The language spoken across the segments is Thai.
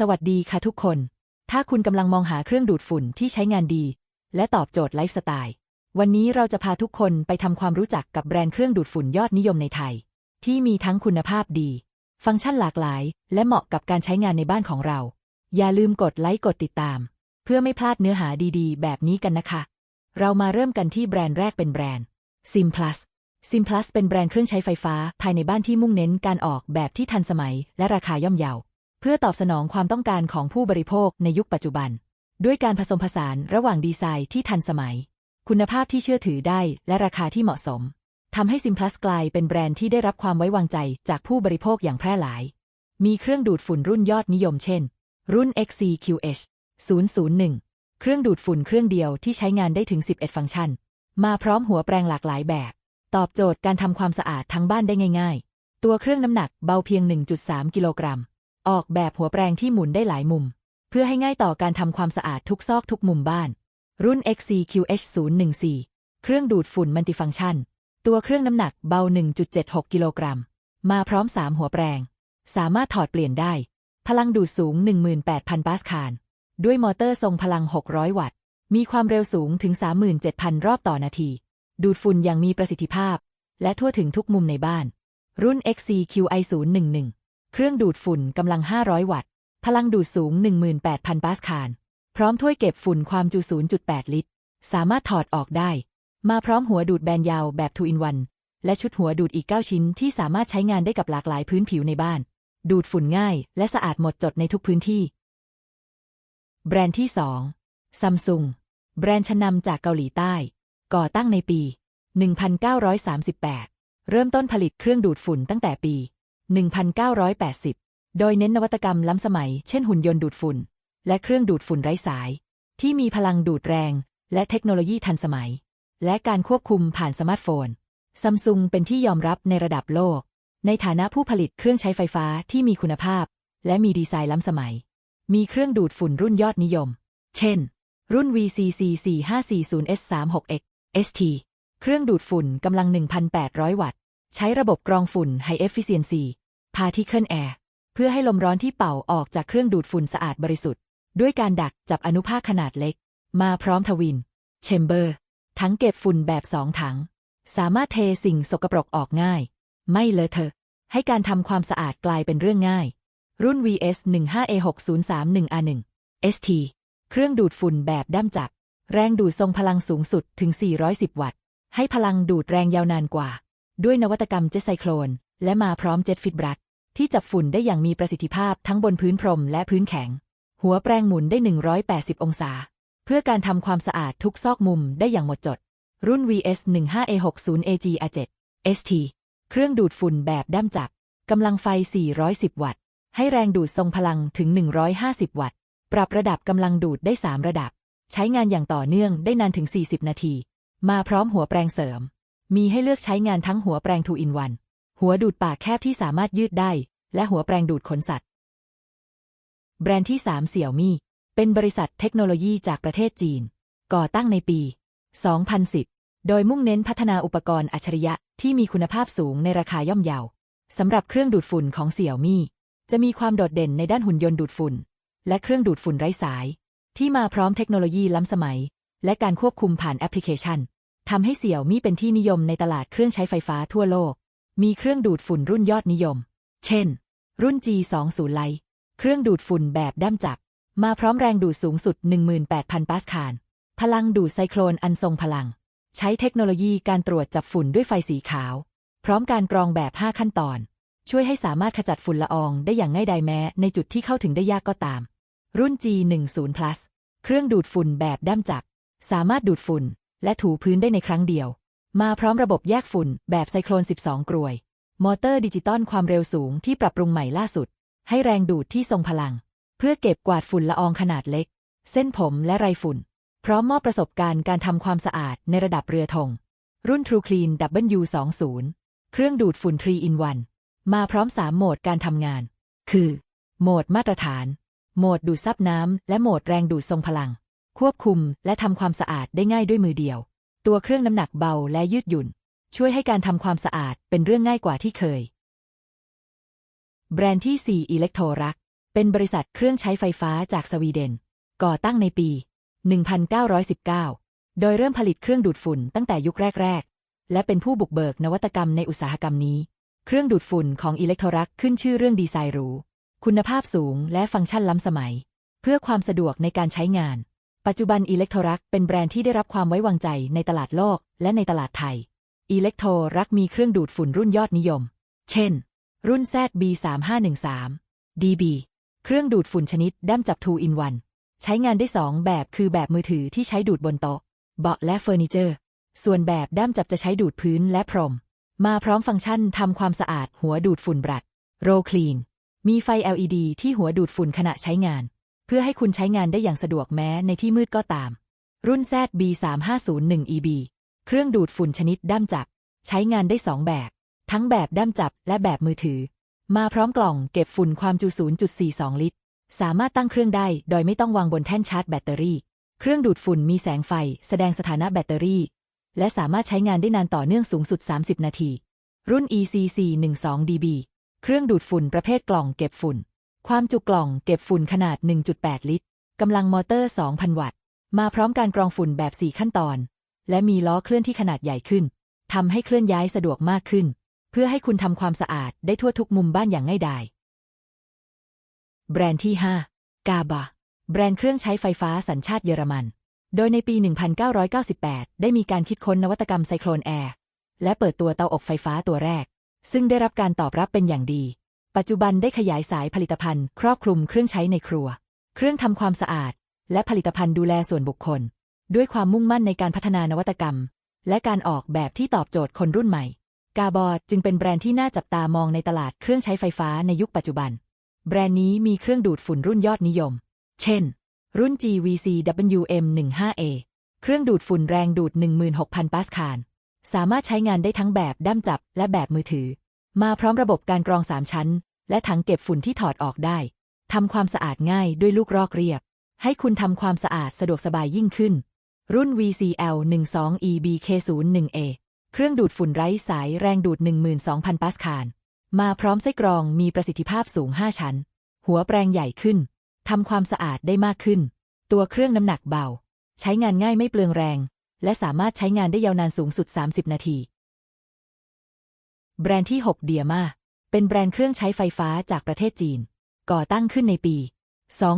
สวัสดีค่ะทุกคน ถ้าคุณกำลังมองหาเครื่องดูดฝุ่นที่ใช้งานดี และตอบโจทย์ไลฟ์สไตล์ วันนี้เราจะพาทุกคนไปทำความรู้จักกับแบรนด์เครื่องดูดฝุ่นยอดนิยมในไทย ที่มีทั้งคุณภาพดี ฟังก์ชันหลากหลาย และเหมาะกับการใช้งานในบ้านของเรา อย่าลืมกดไลค์กดติดตาม เพื่อไม่พลาดเนื้อหาดีๆ แบบนี้กันนะคะ เรามาเริ่มกันที่แบรนด์แรกเป็นแบรนด์ Simplus Simplus เป็นแบรนด์เครื่องใช้ไฟฟ้าภายในบ้านที่มุ่งเน้นการออกแบบที่ทันสมัย และราคาย่อมเยา พื่อตอบสนองความต้องการของผู้บริโภคในยุคปัจจุบัน ด้วยการผสมผสานระหว่างดีไซน์ที่ทันสมัย คุณภาพที่เชื่อถือได้และราคาที่เหมาะสมทำให้ Simplus กลายเป็นแบรนด์ที่ได้รับความไว้วางใจจากผู้บริโภคอย่างแพร่หลาย มีเครื่องดูดฝุ่นรุ่นยอดนิยมเช่น รุ่น XCQH 001 เครื่องดูดฝุ่นเครื่องเดียวที่ใช้งานได้ถึง 11 ฟังก์ชัน มาพร้อมหัวแปรงหลากหลายแบบ ตอบโจทย์การทำความสะอาดทั้งบ้านได้ง่าย ๆ ตัวเครื่องน้ำหนักเบาเพียง 1.3 กิโลกรัม ออกแบบหัวแปรงที่หมุนได้หลายมุม เพื่อให้ง่ายต่อการทำความสะอาดทุกซอกทุกมุมบ้าน รุ่น XCQH 014 เครื่องดูดฝุ่นมัลติฟังก์ชัน ตัวเครื่องน้ำหนักเบา 1.76 กิโลกรัม มาพร้อม 3 หัวแปรง สามารถถอดเปลี่ยนได้ พลังดูดสูง 18,000 ปาสคาล ด้วยมอเตอร์ทรงพลัง 600 วัตต์ มีความเร็วสูงถึง 37,000 รอบต่อนาที ดูดฝุ่นอย่างมีประสิทธิภาพ และทั่วถึงทุกมุมในบ้าน รุ่น XCQI 011 เครื่องดูดฝุ่นกำลัง 500 วัตต์ พลังดูดสูง 18,000 ปาสคาล พร้อมถ้วยเก็บฝุ่นความจุ 0.8 ลิตร สามารถถอดออกได้ มาพร้อมหัวดูดแบนยาวแบบ2 in 1และชุดหัวดูดอีก 9 ชิ้นที่สามารถใช้งานได้กับหลากหลายพื้นผิวในบ้าน ดูดฝุ่นง่าย และสะอาดหมดจดในทุกพื้นที่ แบรนด์ที่ 2 Samsung แบรนด์ชั้นนำจากเกาหลีใต้ ก่อตั้งในปี 1938 เริ่มต้นผลิตเครื่องดูดฝุ่นตั้งแต่ปี 1980 โดยเน้นนวัตกรรมล้ำสมัย เช่นหุ่นยนต์ดูดฝุ่น และเครื่องดูดฝุ่นไร้สาย ที่มีพลังดูดแรง และเทคโนโลยีทันสมัย และการควบคุมผ่านสมาร์ทโฟนซัมซุงเป็นที่ยอมรับในระดับโลก ในฐานะผู้ผลิตเครื่องใช้ไฟฟ้าที่มีคุณภาพ และมีดีไซน์ล้ำสมัย มีเครื่องดูดฝุ่นรุ่นยอดนิยม เช่น รุ่น VCC 4540 S36X ST เครื่องดูดฝุ่นกำลัง 1,800 วัตต์ ใช้ระบบกรองฝุ่น High Efficiency Particle Air เพื่อให้ลมร้อนที่เป่าออกจากเครื่องดูดฝุ่นสะอาดบริสุทธิ์ ด้วยการดักจับอนุภาคขนาดเล็ก มาพร้อมทวิน เชมเบอร์ ทั้งเก็บฝุ่นแบบสองถัง สามารถเทสิ่งสกปรกออกง่าย ไม่เลอะเทอะ ให้การทำความสะอาดกลายเป็นเรื่องง่าย รุ่น VS 15A6031A1 ST เครื่องดูดฝุ่นแบบด้ามจับ แรงดูดทรงพลังสูงสุดถึง 410 วัตต์ ให้พลังดูดแรงยาวนานกว่า ด้วยนวัตกรรมเจ็ตไซโคลน และมาพร้อมเจ็ตฟิตบรัด ที่จับฝุ่นได้อย่างมีประสิทธิภาพทั้งบนพื้นพรมและพื้นแข็ง หัวแปรงหมุนได้ 180 องศา เพื่อการทำความสะอาดทุกซอกมุมได้อย่างหมดจด รุ่น VS 15A60AG A7 ST เครื่องดูดฝุ่นแบบด้ามจับ กำลังไฟ 410 วัตต์ ให้แรงดูดทรงพลังถึง 150 วัตต์ ปรับระดับกำลังดูดได้ 3 ระดับ ใช้งานอย่างต่อเนื่องได้นานถึง 40 นาที มาพร้อมหัวแปรงเสริม มีให้เลือกใช้งานทั้งหัวแปรง 2 in 1 หัวดูดปากแคบที่สามารถยืดได้ และหัวแปรงดูดขนสัตว์ แบรนด์ที่ 3 เสี่ยวมี่เป็นบริษัทเทคโนโลยีจากประเทศจีน ก่อตั้งในปี 2010 โดยมุ่งเน้นพัฒนาอุปกรณ์อัจฉริยะที่มีคุณภาพสูงในราคาย่อมเยาสำหรับเครื่องดูดฝุ่นของเสี่ยวมี่จะมีความโดดเด่นในด้านหุ่นยนต์ดูดฝุ่น และเครื่องดูดฝุ่นไร้สาย ที่มาพร้อมเทคโนโลยีล้ำสมัย และการควบคุมผ่านแอปพลิเคชันทำให้เสี่ยวมี่เป็นที่นิยมในตลาดเครื่องใช้ไฟฟ้าทั่วโลก มีเครื่องดูดฝุ่นรุ่นยอดนิยม เช่น รุ่น G20 ไลท์เครื่องดูดฝุ่นแบบด้ามจับ มาพร้อมแรงดูดสูงสุด 18,000 ปาสคาล พลังดูดไซโคลนอันทรงพลัง ใช้เทคโนโลยีการตรวจจับฝุ่นด้วยไฟสีขาว พร้อมการกรองแบบ 5 ขั้นตอน ช่วยให้สามารถขจัดฝุ่นละอองได้อย่างง่ายดายแม้ ในจุดที่เข้าถึงได้ยากก็ตาม รุ่น G10 Plus เครื่องดูดฝุ่นแบบด้ามจับ สามารถดูดฝุ่น และถูพื้นได้ในครั้งเดียว มาพร้อมระบบแยกฝุ่นแบบไซโคลน 12 กรวย มอเตอร์ดิจิตอลความเร็วสูงที่ปรับปรุงใหม่ล่าสุด ให้แรงดูดที่ทรงพลัง เพื่อเก็บกวาดฝุ่นละอองขนาดเล็ก เส้นผมและไรฝุ่น พร้อมมอบประสบการณ์การทำความสะอาดในระดับเรือธง รุ่น True Clean W20 เครื่องดูดฝุ่น 3 in 1 มาพร้อม 3 โหมดการทำงาน คือ โหมดมาตรฐาน โหมดดูดซับน้ำและโหมดแรงดูดทรงพลัง ควบคุมและทำความสะอาดได้ง่ายด้วยมือเดียว ตัวเครื่องน้ำหนักเบาและยืดหยุ่น ช่วยให้การทำความสะอาดเป็นเรื่องง่ายกว่าที่เคย แบรนด์ที่ 4 อิเล็กโทรัก เป็นบริษัทเครื่องใช้ไฟฟ้าจากสวีเดน ก่อตั้งในปี 1919 โดยเริ่มผลิตเครื่องดูดฝุ่นตั้งแต่ยุคแรก ๆ และเป็นผู้บุกเบิกนวัตกรรมในอุตสาหกรรมนี้ เครื่องดูดฝุ่นของอิเล็กโทรักขึ้นชื่อเรื่องดีไซน์หรู คุณภาพสูงและฟังก์ชันล้ำสมัย เพื่อความสะดวกในการใช้งาน ปัจจุบันอิเล็กโทรักเป็นแบรนด์ที่ได้รับความไว้วางใจในตลาดโลกและในตลาดไทยอิเล็กโทรักมีเครื่องดูดฝุ่นรุ่นยอดนิยม เช่น รุ่น ZB3513 DB เครื่องดูดฝุ่นชนิดด้ามจับ2 in 1ใช้งานได้2แบบคือแบบมือถือที่ใช้ดูดบนโต๊ะ เบาะและเฟอร์นิเจอร์ ส่วนแบบด้ามจับจะใช้ดูดพื้นและพรม มาพร้อมฟังก์ชันทำความสะอาดหัวดูดฝุ่นบรัดโรคลีนมีไฟ LED ที่หัวดูดฝุ่นขณะใช้งาน เพื่อให้คุณใช้งานได้อย่างสะดวกแม้ในที่มืดก็ตาม รุ่น ZB3501EB เครื่องดูดฝุ่นชนิดด้ามจับ ใช้งานได้2แบบ ทั้งแบบด้ามจับและแบบมือถือ มาพร้อมกล่องเก็บฝุ่นความจุ 0.42 ลิตร สามารถตั้งเครื่องได้โดยไม่ต้องวางบนแท่นชาร์จแบตเตอรี่ เครื่องดูดฝุ่นมีแสงไฟ แสดงสถานะแบตเตอรี่ และสามารถใช้งานได้นานต่อเนื่องสูงสุด 30 นาที รุ่น ECC12DB เครื่องดูดฝุ่นประเภทกล่องเก็บฝุ่น ความจุกล่องเก็บฝุ่นขนาด 1.8 ลิตร กำลังมอเตอร์ 2,000 วัตต์ มาพร้อมการกรองฝุ่นแบบ 4 ขั้นตอน และมีล้อเคลื่อนที่ขนาดใหญ่ขึ้น ทำให้เคลื่อนย้ายสะดวกมากขึ้น เพื่อให้คุณทำความสะอาดได้ทั่วทุกมุมบ้านอย่างง่ายดาย แบรนด์ที่ 5 กาบา แบรนด์เครื่องใช้ไฟฟ้าสัญชาติเยอรมัน โดยในปี 1998 ได้มีการคิดค้นนวัตกรรมไซโคลนแอร์ และเปิดตัวเตาอบไฟฟ้าตัวแรก ซึ่งได้รับการตอบรับเป็นอย่างดี ปัจจุบันได้ขยายสายผลิตภัณฑ์ ครอบคลุมเครื่องใช้ในครัว เครื่องทำความสะอาด และผลิตภัณฑ์ดูแลส่วนบุคคล ด้วยความมุ่งมั่นในการพัฒนานวัตกรรม และการออกแบบที่ตอบโจทย์คนรุ่นใหม่ กาบอจึงเป็นแบรนด์ที่น่าจับตามองในตลาดเครื่องใช้ไฟฟ้าในยุคปัจจุบัน แบรนด์นี้มีเครื่องดูดฝุ่นรุ่นยอดนิยม เช่น รุ่น GVC WM15A เครื่องดูดฝุ่นแรงดูด 16,000 ปาสคาล สามารถใช้งานได้ทั้งแบบด้ามจับและแบบมือถือ มาพร้อมระบบการกรอง3ชั้น และถังเก็บฝุ่นที่ถอดออกได้ทำความสะอาดง่ายด้วยลูกรอกเรียบ ให้คุณทำความสะอาดสะดวกสบายยิ่งขึ้น รุ่น VCL 12 EBK01A เครื่องดูดฝุ่นไร้สายแรงดูด 12,000 ปาสคาล มาพร้อมไส้กรองมีประสิทธิภาพสูง 5 ชั้น หัวแปรงใหญ่ขึ้นทำความสะอาดได้มากขึ้น ตัวเครื่องน้ำหนักเบา ใช้งานง่ายไม่เปลืองแรง และสามารถใช้งานได้ยาวนานสูงสุด 30 นาที แบรนด์ที่ 6 เดียมาเป็นแบรนด์เครื่องใช้ไฟฟ้าจากประเทศจีน ก่อตั้งขึ้นในปี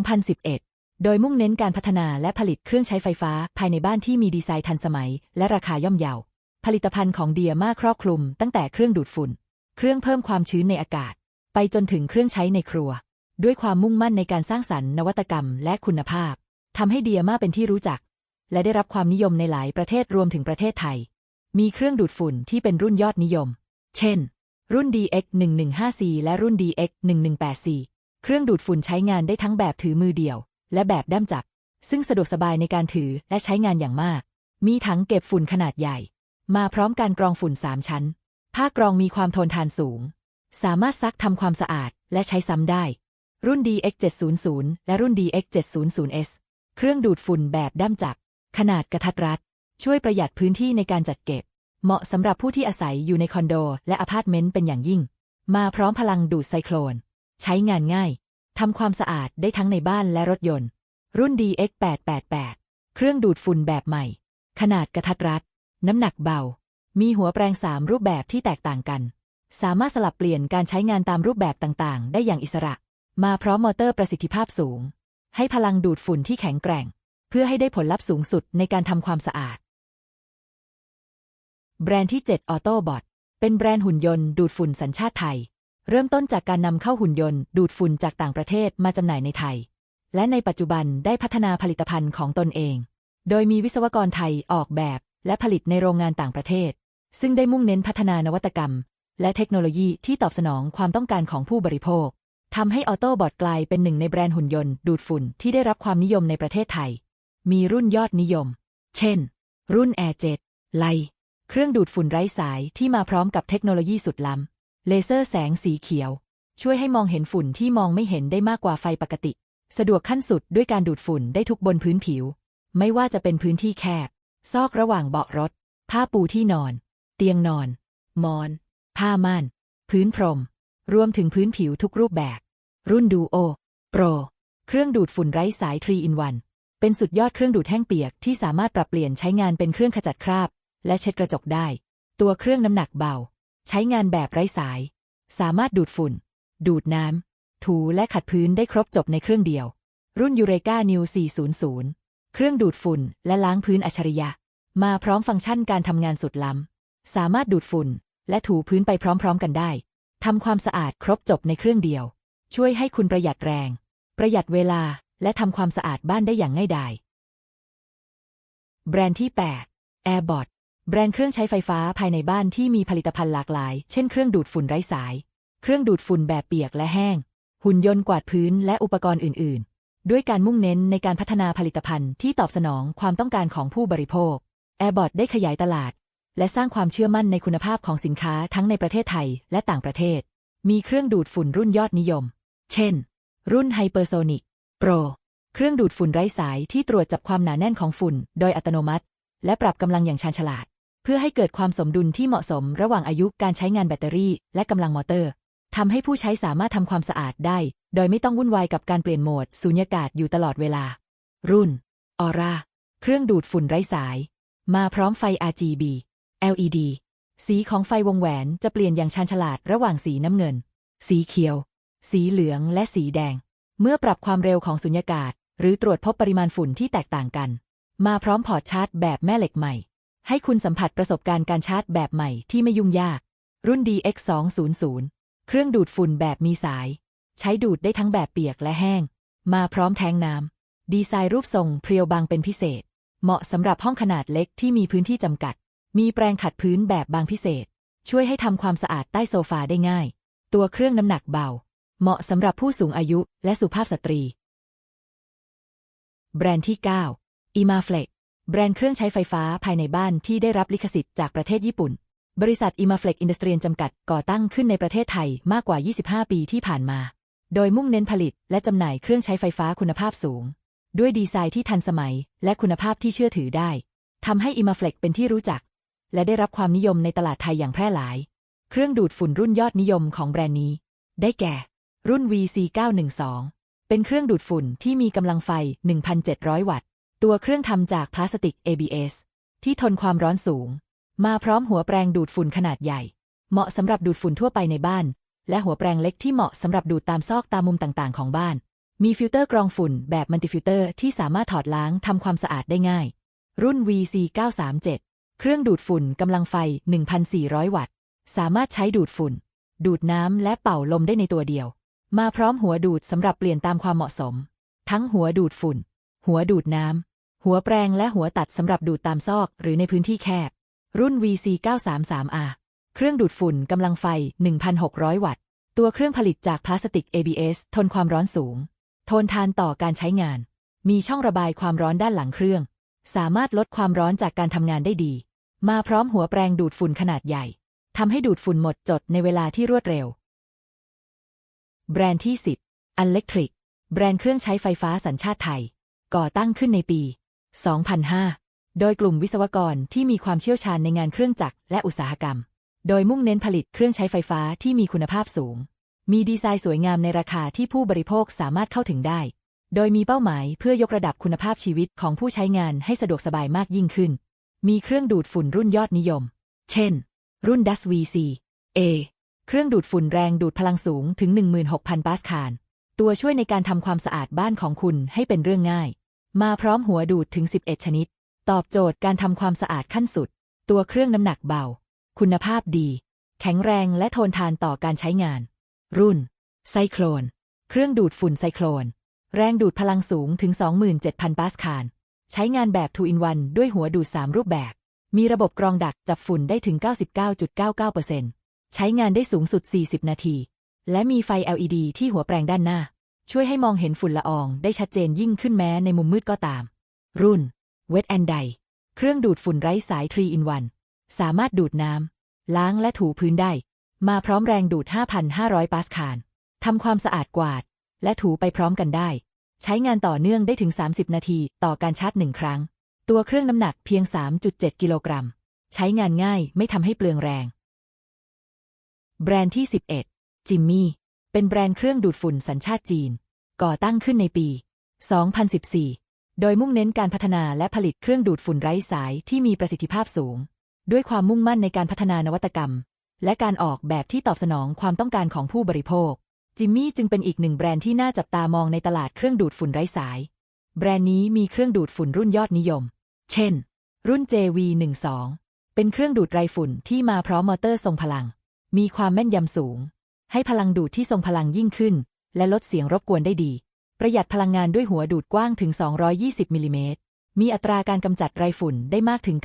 2011 โดยมุ่งเน้นการพัฒนาและผลิตเครื่องใช้ไฟฟ้าภายในบ้านที่มีดีไซน์ทันสมัย และราคาย่อมเยา ผลิตภัณฑ์ของเดียมาครอบคลุม ตั้งแต่เครื่องดูดฝุ่น เครื่องเพิ่มความชื้นในอากาศ ไปจนถึงเครื่องใช้ในครัว ด้วยความมุ่งมั่นในการสร้างสรรค์นวัตกรรมและคุณภาพทำให้เดียมาเป็นที่รู้จัก และได้รับความนิยมในหลายประเทศรวมถึงประเทศไทย มีเครื่องดูดฝุ่นที่เป็นรุ่นยอดนิยม เช่น รุ่น DX 115C และรุ่น DX 118C เครื่องดูดฝุ่นใช้งานได้ทั้งแบบถือมือเดี่ยว และแบบด้ามจับ ซึ่งสะดวกสบายในการถือและใช้งานอย่างมาก มีถังเก็บฝุ่นขนาดใหญ่ มาพร้อมการกรองฝุ่น 3 ชั้น ผ้ากรองมีความทนทานสูง สามารถซักทำความสะอาดและใช้ซ้ำได้ รุ่น DX 700 และรุ่น DX 700S เครื่องดูดฝุ่นแบบด้ามจับ ขนาดกระทัดรัด ช่วยประหยัดพื้นที่ในการจัดเก็บ เหมาะสำหรับผู้ที่อาศัยอยู่ในคอนโด และอพาร์ตเมนต์เป็นอย่างยิ่ง มาพร้อมพลังดูดไซโคลน ใช้งานง่ายทำความสะอาดได้ทั้งในบ้านและรถยนต์ รุ่น DX 888 เครื่องดูดฝุ่นแบบใหม่ ขนาดกระทัดรัด น้ำหนักเบา มีหัวแปรงสามรูปแบบที่แตกต่างกัน สามารถสลับเปลี่ยนการใช้งานตามรูปแบบต่างๆ ได้อย่างอิสระ มาพร้อมมอเตอร์ประสิทธิภาพสูง ให้พลังดูดฝุ่นที่แข็งแกร่ง เพื่อให้ได้ผลลัพธ์สูงสุดในการทำความสะอาด แบรนด์ที่ 7 Autobot เป็นแบรนด์หุ่นยนต์ดูดฝุ่นสัญชาติไทย เริ่มต้นจากการนำเข้าหุ่นยนต์ดูดฝุ่นจากต่างประเทศมาจำหน่ายในไทย และในปัจจุบันได้พัฒนาผลิตภัณฑ์ของตนเอง โดยมีวิศวกรไทยออกแบบ และผลิตในโรงงานต่างประเทศ ซึ่งได้มุ่งเน้นพัฒนานวัตกรรม และเทคโนโลยีที่ตอบสนองความต้องการของผู้บริโภคทำให้ออโต้บอทกลายเป็นหนึ่งในแบรนด์หุ่นยนต์ดูดฝุ่นที่ได้รับความนิยมในประเทศไทย มีรุ่นยอดนิยม เช่น รุ่น Air 7 ไล เครื่องดูดฝุ่นไร้สายที่มาพร้อมกับเทคโนโลยีสุดล้ำ เลเซอร์แสงสีเขียว ช่วยให้มองเห็นฝุ่นที่มองไม่เห็นได้มากกว่าไฟปกติ สะดวกขั้นสุดด้วยการดูดฝุ่นได้ทุกบนพื้นผิว ไม่ว่าจะเป็นพื้นที่แคบ ซอกระหว่างเบาะรถ ผ้าปูที่นอน เตียงนอน มอน ผ้าม่าน พื้นพรม รวมถึงพื้นผิวทุกรูปแบบ รุ่นดูโอ โป Pro เครื่องดูดฝุ่นไร้สาย3 in 1เป็นสุดยอดเครื่องดูดแห้งเปียกที่สามารถปรับเปลี่ยนใช้งานเป็นเครื่องขจัดคราบ และเช็ดกระจกได้ ตัวเครื่องน้ำหนักเบา ใช้งานแบบไร้สาย สามารถดูดฝุ่น ดูดน้ำ ถูและขัดพื้นได้ครบจบในเครื่องเดียว รุ่นยูเรกา New 400 เครื่องดูดฝุ่นและล้างพื้นอัจฉริยะ มาพร้อมฟังก์ชันการทำงานสุดล้ำ สามารถดูดฝุ่น และถูพื้นไปพร้อมๆกันได้ทำความสะอาดครบจบในเครื่องเดียว ช่วยให้คุณประหยัดแรง ประหยัดเวลาและทำความสะอาดบ้านได้อย่างง่ายดายแบรนด์ที่ 8 AirBot แบรนด์เครื่องใช้ไฟฟ้าภายในบ้านที่มีผลิตภัณฑ์หลากหลาย เช่นเครื่องดูดฝุ่นไร้สาย เครื่องดูดฝุ่นแบบเปียกและแห้ง หุ่นยนต์กวาดพื้นและอุปกรณ์อื่น ๆ ด้วยการมุ่งเน้นในการพัฒนาผลิตภัณฑ์ที่ตอบสนองความต้องการของผู้บริโภค AirBot ได้ขยายตลาด และสร้างความเชื่อมั่นในคุณภาพของสินค้าทั้งในประเทศไทยและต่างประเทศ มีเครื่องดูดฝุ่นรุ่นยอดนิยม เช่น รุ่น Hypersonic Pro เครื่องดูดฝุ่นไร้สายที่ตรวจจับความหนาแน่นของฝุ่น โดยอัตโนมัติ และปรับกำลังอย่างชาญฉลาด เพื่อให้เกิดความสมดุลที่เหมาะสมระหว่างอายุการใช้งานแบตเตอรี่ และกำลังมอเตอร์ทำให้ผู้ใช้สามารถทำความสะอาดได้ โดยไม่ต้องวุ่นวายกับการเปลี่ยนโหมดสูญญากาศอยู่ตลอดเวลา รุ่น Aura เครื่องดูดฝุ่นไร้สาย มาพร้อมไฟ RGB LED สีของไฟวงแหวนจะเปลี่ยนอย่างชาญฉลาดระหว่างสีน้ำเงิน สีเขียว สีเหลืองและสีแดง เมื่อปรับความเร็วของสุญญากาศ หรือตรวจพบปริมาณฝุ่นที่แตกต่างกัน มาพร้อมพอร์ตชาร์จแบบแม่เหล็กใหม่ ให้คุณสัมผัสประสบการณ์การชาร์จแบบใหม่ที่ไม่ยุ่งยาก รุ่น DX200 เครื่องดูดฝุ่นแบบมีสาย ใช้ดูดได้ทั้งแบบเปียกและแห้ง มาพร้อมแทงน้ำ ดีไซน์รูปทรงเพรียวบางเป็นพิเศษ เหมาะสำหรับห้องขนาดเล็กที่มีพื้นที่จำกัด มีแปรงขัดพื้นแบบบางพิเศษ ช่วยให้ทำความสะอาดใต้โซฟาได้ง่าย ตัวเครื่องน้ำหนักเบา เหมาะสำหรับผู้สูงอายุและสุภาพสตรี แบรนด์ที่ 9 Imaflex แบรนด์เครื่องใช้ไฟฟ้าภายในบ้านที่ได้รับลิขสิทธิ์จากประเทศญี่ปุ่น บริษัท Imaflex Industries จำกัดก่อตั้งขึ้นในประเทศไทยมากกว่า 25 ปีที่ผ่านมา โดยมุ่งเน้นผลิตและจำหน่ายเครื่องใช้ไฟฟ้าคุณภาพสูง ด้วยดีไซน์ที่ทันสมัย และคุณภาพที่เชื่อถือได้ทำให้ Imaflex เป็นที่รู้จัก และได้รับความนิยมในตลาดไทยอย่างแพร่หลาย เครื่องดูดฝุ่นรุ่นยอดนิยมของแบรนด์นี้ ได้แก่ รุ่น VC912 เป็นเครื่องดูดฝุ่นที่มีกำลังไฟ 1,700 วัตต์ ตัวเครื่องทำจากพลาสติก ABS ที่ทนความร้อนสูง มาพร้อมหัวแปรงดูดฝุ่นขนาดใหญ่ เหมาะสำหรับดูดฝุ่นทั่วไปในบ้าน และหัวแปรงเล็กที่เหมาะสำหรับดูดตามซอกตามมุมต่างๆ ของบ้าน มีฟิลเตอร์กรองฝุ่นแบบมัลติฟิลเตอร์ที่สามารถถอดล้างทำความสะอาดได้ง่าย รุ่น VC937 เครื่องดูดฝุ่นกำลังไฟ 1,400 วัตต์ สามารถใช้ดูดฝุ่น ดูดน้ำและเป่าลมได้ในตัวเดียว มาพร้อมหัวดูดสำหรับเปลี่ยนตามความเหมาะสม ทั้งหัวดูดฝุ่น หัวดูดน้ำ หัวแปรงและหัวตัดสำหรับดูดตามซอกหรือในพื้นที่แคบ รุ่น VC933R เครื่องดูดฝุ่นกำลังไฟ 1,600 วัตต์ ตัวเครื่องผลิตจากพลาสติก ABS ทนความร้อนสูง ทนทานต่อการใช้งาน มีช่องระบายความร้อนด้านหลังเครื่อง สามารถลดความร้อนจากการทำงานได้ดี มาพร้อมหัวแปรงดูดฝุ่นขนาดใหญ่ทำให้ดูดฝุ่นหมดจดในเวลาที่รวดเร็ว แบรนด์ที่ 10 Electric แบรนด์เครื่องใช้ไฟฟ้าสัญชาติไทย ก่อตั้งขึ้นในปี 2005 โดยกลุ่มวิศวกรที่มีความเชี่ยวชาญในงานเครื่องจักรและอุตสาหกรรม โดยมุ่งเน้นผลิตเครื่องใช้ไฟฟ้าที่มีคุณภาพสูง มีดีไซน์สวยงามในราคาที่ผู้บริโภคสามารถเข้าถึงได้ โดยมีเป้าหมายเพื่อยกระดับคุณภาพชีวิตของผู้ใช้งานให้สะดวกสบายมากยิ่งขึ้น มีเครื่องดูดฝุ่นรุ่นยอดนิยม เช่น รุ่น DUS VC A เครื่องดูดฝุ่นแรงดูดพลังสูงถึง 16,000 ปาสคาล ตัวช่วยในการทำความสะอาดบ้านของคุณให้เป็นเรื่องง่าย มาพร้อมหัวดูดถึง 11 ชนิด ตอบโจทย์การทำความสะอาดขั้นสุด ตัวเครื่องน้ำหนักเบา คุณภาพดี แข็งแรงและทนทานต่อการใช้งาน รุ่น ไซโคลน เครื่องดูดฝุ่นไซโคลน แรงดูดพลังสูงถึง 27,000 ปาสคาล ใช้งานแบบ2 in 1ด้วยหัวดูด 3 รูปแบบ มีระบบกรองดักจับฝุ่นได้ถึง 99.99%ใช้งานได้สูงสุด 40 นาที และมีไฟ LED ที่หัวแปรงด้านหน้า ช่วยให้มองเห็นฝุ่นละอองได้ชัดเจนยิ่งขึ้นแม้ในมุมมืดก็ตาม รุ่น Wet and Dry เครื่องดูดฝุ่นไร้สาย3 in 1สามารถดูดน้ำล้างและถูพื้นได้ มาพร้อมแรงดูด 5,500 ปาสคาลทำความสะอาดกวาด และถูไปพร้อมกันได้ ใช้งานต่อเนื่องได้ถึง 30 นาทีต่อการชาร์จหนึ่งครั้ง ตัวเครื่องน้ำหนักเพียง 3.7 กิโลกรัม ใช้งานง่ายไม่ทำให้เปลืองแรง แบรนด์ที่ 11 จิมมี่ เป็นแบรนด์เครื่องดูดฝุ่นสัญชาติจีน ก่อตั้งขึ้นในปี 2014 โดยมุ่งเน้นการพัฒนาและผลิตเครื่องดูดฝุ่นไร้สายที่มีประสิทธิภาพสูง ด้วยความมุ่งมั่นในการพัฒนานวัตกรรม และการออกแบบที่ตอบสนองความต้องการของผู้บริโภค จิมมี่จึงเป็นอีกหนึ่งแบรนด์ที่น่าจับตามองในตลาดเครื่องดูดฝุ่นไร้สาย แบรนด์นี้มีเครื่องดูดฝุ่นรุ่นยอดนิยม เช่น รุ่น JV12 เป็นเครื่องดูดไรฝุ่นที่มาพร้อมมอเตอร์ทรงพลัง มีความแม่นยำสูง ให้พลังดูดที่ทรงพลังยิ่งขึ้น และลดเสียงรบกวนได้ดี ประหยัดพลังงานด้วยหัวดูดกว้างถึง 220 มิลลิเมตร มีอัตราการกำจัดไรฝุ่นได้มากถึง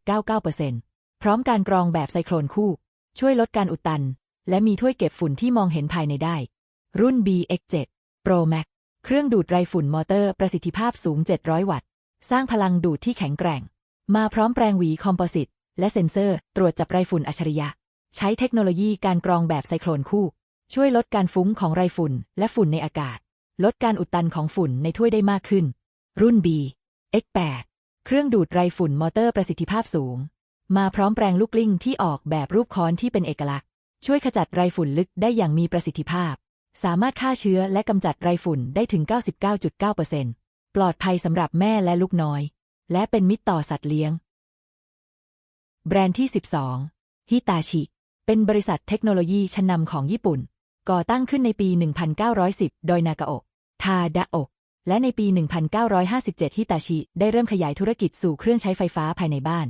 99.99%พร้อมการกรองแบบไซโครนคู่ ช่วยลดการอุดตัน และมีถ้วยเก็บฝุ่นที่มองเห็นภายในได้ รุ่น BX7 Pro Max เครื่องดูดไรฝุ่นมอเตอร์ประสิทธิภาพสูง 700 วัตต์ สร้างพลังดูดที่แข็งแกร่ง มาพร้อมแปรงหวีคอมโพสิตและเซ็นเซอร์ตรวจจับไรฝุ่นอัจฉริยะ ใช้เทคโนโลยีการกรองแบบไซโครนคู่ ช่วยลดการฟุ้งของไรฝุ่น และฝุ่นในอากาศ ลดการอุดตันของฝุ่นในถ้วยได้มากขึ้น รุ่น B X8 เครื่องดูดไรฝุ่นมอเตอร์ประสิทธิภาพสูง มาพร้อมแปรงลูกกลิ้งที่ออกแบบรูปค้อนที่เป็นเอกลักษณ์ ช่วยขจัดไรฝุ่นลึกได้อย่างมีประสิทธิภาพ สามารถฆ่าเชื้อและกำจัดไรฝุ่นได้ถึง 99.9%ปลอดภัยสำหรับแม่และลูกน้อย และเป็นมิตรต่อสัตว์เลี้ยง แบรนด์ที่ 12ฮิตาชิ เป็นบริษัทเทคโนโลยีชั้นนำของญี่ปุ่น ก่อตั้งขึ้นในปี 1910 โดยนากาโอะทาดะโอะและในปี 1957 ฮิตาชิ ได้เริ่มขยายธุรกิจสู่เครื่องใช้ไฟฟ้าภายในบ้าน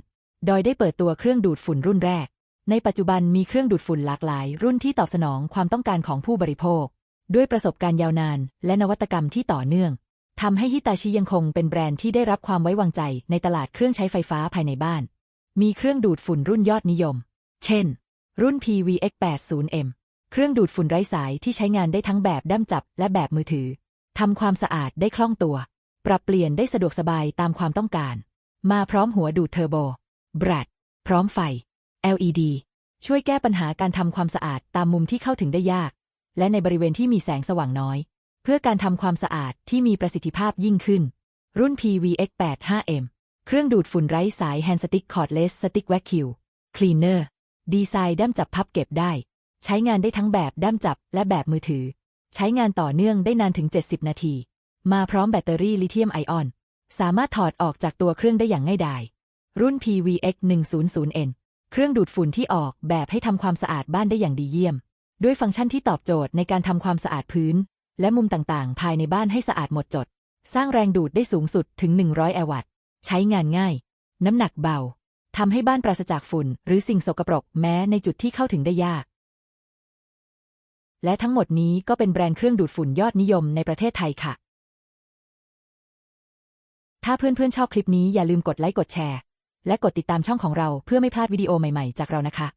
โดยได้เปิดตัวเครื่องดูดฝุ่นรุ่นแรก ในปัจจุบันมีเครื่องดูดฝุ่นหลากหลาย รุ่นที่ตอบสนองความต้องการของผู้บริโภค ด้วยประสบการณ์ยาวนาน และนวัตกรรมที่ต่อเนื่องทำให้ฮิตาชิยังคงเป็นแบรนด์ที่ได้รับความไว้วางใจในตลาดเครื่องใช้ไฟฟ้าภายในบ้าน มีเครื่องดูดฝุ่นรุ่นยอดนิยม เช่น รุ่น PVX80M เครื่องดูดฝุ่นไร้สายที่ใช้งานได้ทั้งแบบด้ามจับและแบบมือถือ ทำความสะอาดได้คล่องตัว ปรับเปลี่ยนได้สะดวกสบายตามความต้องการ มาพร้อมหัวดูดเทอร์โบบรัดพร้อมไฟ LED ช่วยแก้ปัญหาการทำความสะอาดตามมุมที่เข้าถึงได้ยาก และในบริเวณที่มีแสงสว่างน้อย เพื่อการทำความสะอาดที่มีประสิทธิภาพยิ่งขึ้น รุ่น PVX85M เครื่องดูดฝุ่นไร้สาย Hand Stick Cordless Stick Vacuum Cleaner ดี ดีไซน์ด้ามจับพับเก็บได้ ใช้งานได้ทั้งแบบด้ามจับและแบบมือถือ ใช้งานต่อเนื่องได้นานถึง 70 นาที มาพร้อมแบตเตอรี่ลิเธียมไอออน สามารถถอดออกจากตัวเครื่องได้อย่างง่ายดาย รุ่น PVX100N เครื่องดูดฝุ่นที่ออกแบบให้ทำความสะอาดบ้านได้อย่างดีเยี่ยม ด้วยฟังก์ชันที่ตอบโจทย์ในการทำความสะอาดพื้น และมุมต่างๆ ภายในบ้านให้สะอาดหมดจด สร้างแรงดูดได้สูงสุดถึง 100 แอวัตต์ ใช้งานง่าย น้ำหนักเบา ทำให้บ้านปราศจากฝุ่น หรือสิ่งสกปรกแม้ในจุดที่เข้าถึงได้ยาก และทั้งหมดนี้ก็เป็นแบรนด์เครื่องดูดฝุ่นยอดนิยมในประเทศไทยค่ะ ถ้าเพื่อนๆชอบคลิปนี้อย่าลืมกดไลค์กดแชร์ และกดติดตามช่องของเราเพื่อไม่พลาดวิดีโอใหม่ๆ จากเรานะคะ